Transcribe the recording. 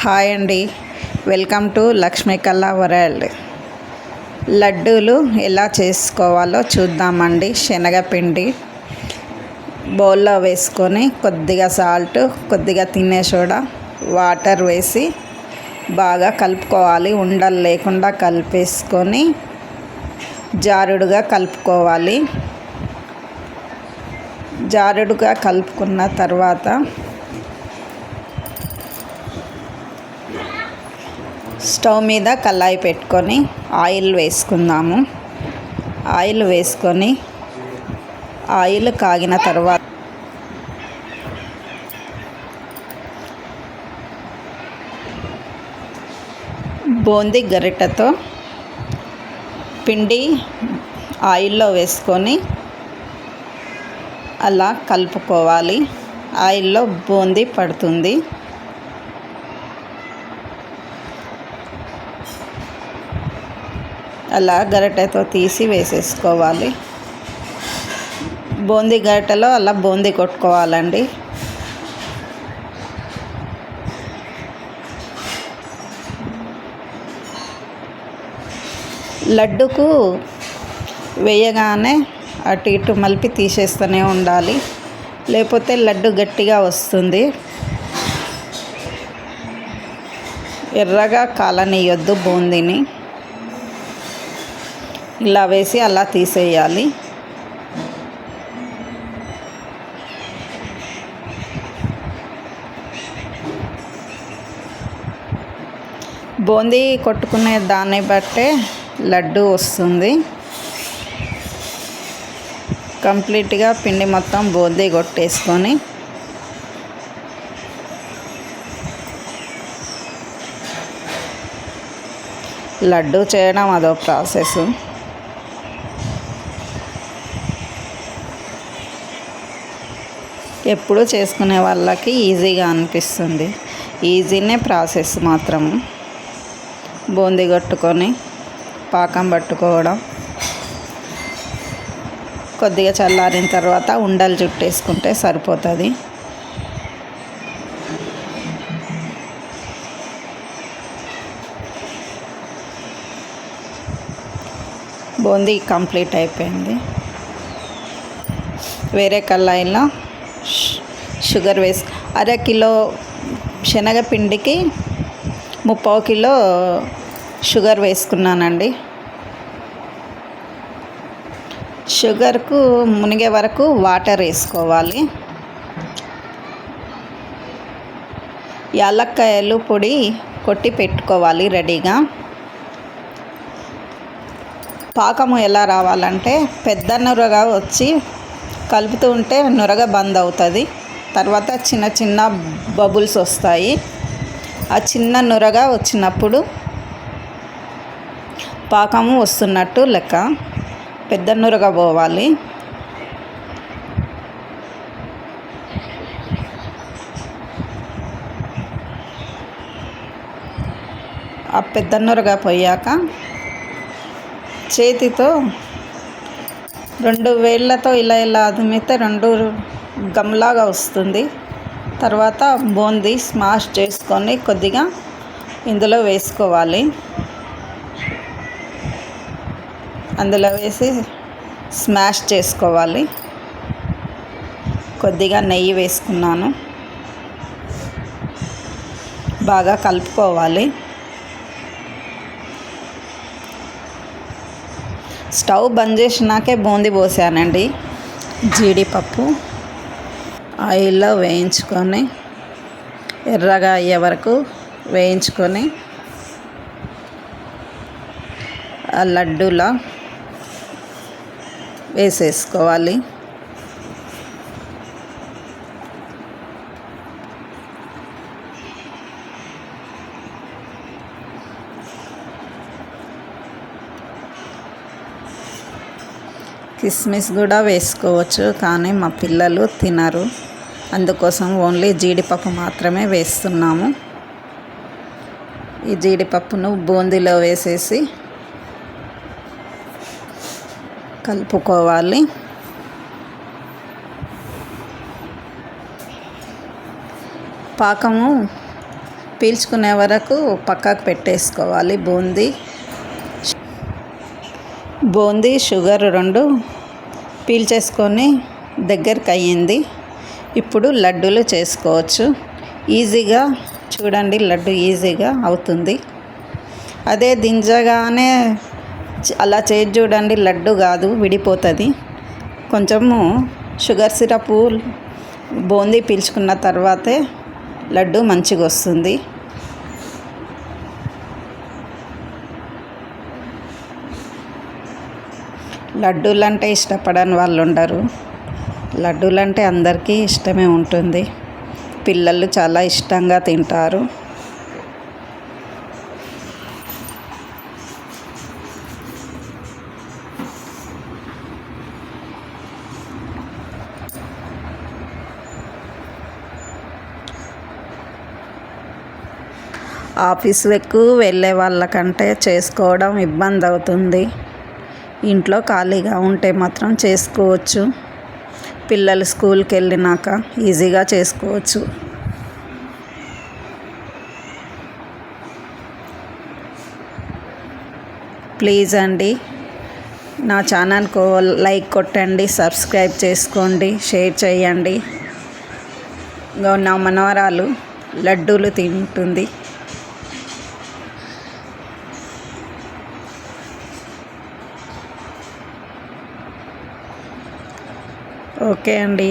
Hi అండి. Welcome to Lakshmi కల్లా world. లడ్డూలు ఎలా చేసుకోవాలో చూద్దామండి. శనగపిండి బౌల్లో వేసుకొని కొద్దిగా సాల్ట్ కొద్దిగా తినే సోడా వాటర్ వేసి బాగా కలుపుకోవాలి. ఉండలు లేకుండా కలిపేసుకొని జారుడుగా కలుపుకోవాలి. జారుడుగా కలుపుకున్న తర్వాత స్టవ్ మీద కళాయి పెట్టుకొని ఆయిల్ వేసుకుందాము. ఆయిల్ వేసుకొని ఆయిల్ కాగిన తర్వాత బూందీ గరిటెతో పిండి ఆయిల్లో వేసుకొని అలా కలుపుకోవాలి. ఆయిల్లో బూందీ పడుతుంది. అలా గరిటెతో తీసి వేసేసుకోవాలి. బూందీ గరిటెలో అలా బూందీ కొట్టుకోవాలండి. లడ్డుకు వేయగానే అటు ఇటు మలిపి తీసేస్తూనే ఉండాలి. లేకపోతే లడ్డు గట్టిగా వస్తుంది. ఎర్రగా కాలనీయొద్దు బూందీని. ఇలా వేసి అలా తీసేయాలి. బూందీ కొట్టుకునే దాన్ని బట్టే లడ్డు వస్తుంది. కంప్లీట్గా పిండి మొత్తం బూందీ కొట్టేసుకొని లడ్డు చేయడం అదో ప్రాసెస్. ఎప్పుడు చేసుకునే వాళ్ళకి ఈజీగా అనిపిస్తుంది. ఈజీనే ప్రాసెస్ మాత్రము బూందీ కొట్టుకొని పాకం పట్టుకోవడం. కొద్దిగా చల్లారిన తర్వాత ఉండలు చుట్టేసుకుంటే సరిపోతుంది. బూందీ కంప్లీట్ అయిపోయింది. వేరే కళాయిలో షుగర్ వేసి అర కిలో శనగపిండికి ముప్పావు కిలో షుగర్ వేసుకున్నానండి. షుగర్కు మునిగే వరకు వాటర్ వేసుకోవాలి. యాలక్కాయలు పొడి కొట్టి పెట్టుకోవాలి రెడీగా. పాకము ఎలా రావాలంటే పెద్దనురగా వచ్చి కలుపుతూ ఉంటే నురగ బంద్ అవుతుంది. తర్వాత చిన్న చిన్న బబుల్స్ వస్తాయి. ఆ చిన్న నురగా వచ్చినప్పుడు పాకము వస్తున్నట్టు లెక్క పెద్ద నురగ పోవాలి. ఆ పెద్ద నురగ పోయాక చేతితో రెండు వేళ్ళతో ఇలా ఇలా అదిమితే రెండు గమ్లాగా వస్తుంది. తర్వాత బూందీ స్మాష్ చేసుకొని కొద్దిగా ఇందులో వేసుకోవాలి. అందులో వేసి స్మాష్ చేసుకోవాలి. కొద్దిగా నెయ్యి వేసుకున్నాను. బాగా కలుపుకోవాలి. స్టవ్ బంద్ చేసినాకే బూందీ పోసానండి. జీడిపప్పు. ఆయిల్లో వేయించుకొని ఎర్రగా అయ్యే వరకు వేయించుకొని ఆ లడ్డూలా వేసేసుకోవాలి. కిస్మిస్ కూడా వేసుకోవచ్చు కానీ మా పిల్లలు తినరు. అందుకోసం ఓన్లీ జీడిపప్పు మాత్రమే వేస్తున్నాము. ఈ జీడిపప్పును బూందీలో వేసేసి కలుపుకోవాలి. పాకము పీల్చుకునే వరకు పక్కకు పెట్టేసుకోవాలి బూందీ. బూందీ షుగర్ రెండు పీల్చేసుకొని దగ్గరికి అయ్యింది ఇప్పుడు లడ్డూలు చేసుకోవచ్చు. ఈజీగా చూడండి లడ్డు ఈజీగా అవుతుంది. అదే దించగానే అలా చేసి చూడండి లడ్డు కాదు విడిపోతుంది. కొంచెము షుగర్ సిరప్ బూందీ పీల్చుకున్న తర్వాతే లడ్డు మంచిగా వస్తుంది లడ్డూలు అంటే ఇష్టపడని వాళ్ళు ఉండరు లడ్డూలు అంటే అందరికీ ఇష్టమే ఉంటుంది. పిల్లలు చాలా ఇష్టంగా తింటారు. ఆఫీసులకు వెళ్ళే వాళ్ళకంటే చేసుకోవడం ఇబ్బంది అవుతుంది ఇంట్లో ఖాళీగా ఉంటే మాత్రం చేసుకోవచ్చు. పిల్లలు స్కూల్కి వెళ్ళినాక ఈజీగా చేసుకోవచ్చు. ప్లీజ్ అండి నా ఛానల్కు లైక్ కొట్టండి సబ్స్క్రైబ్ చేసుకోండి షేర్ చేయండి. నా మనవరాలు లడ్డూలు తింటుంది. ఓకే అండి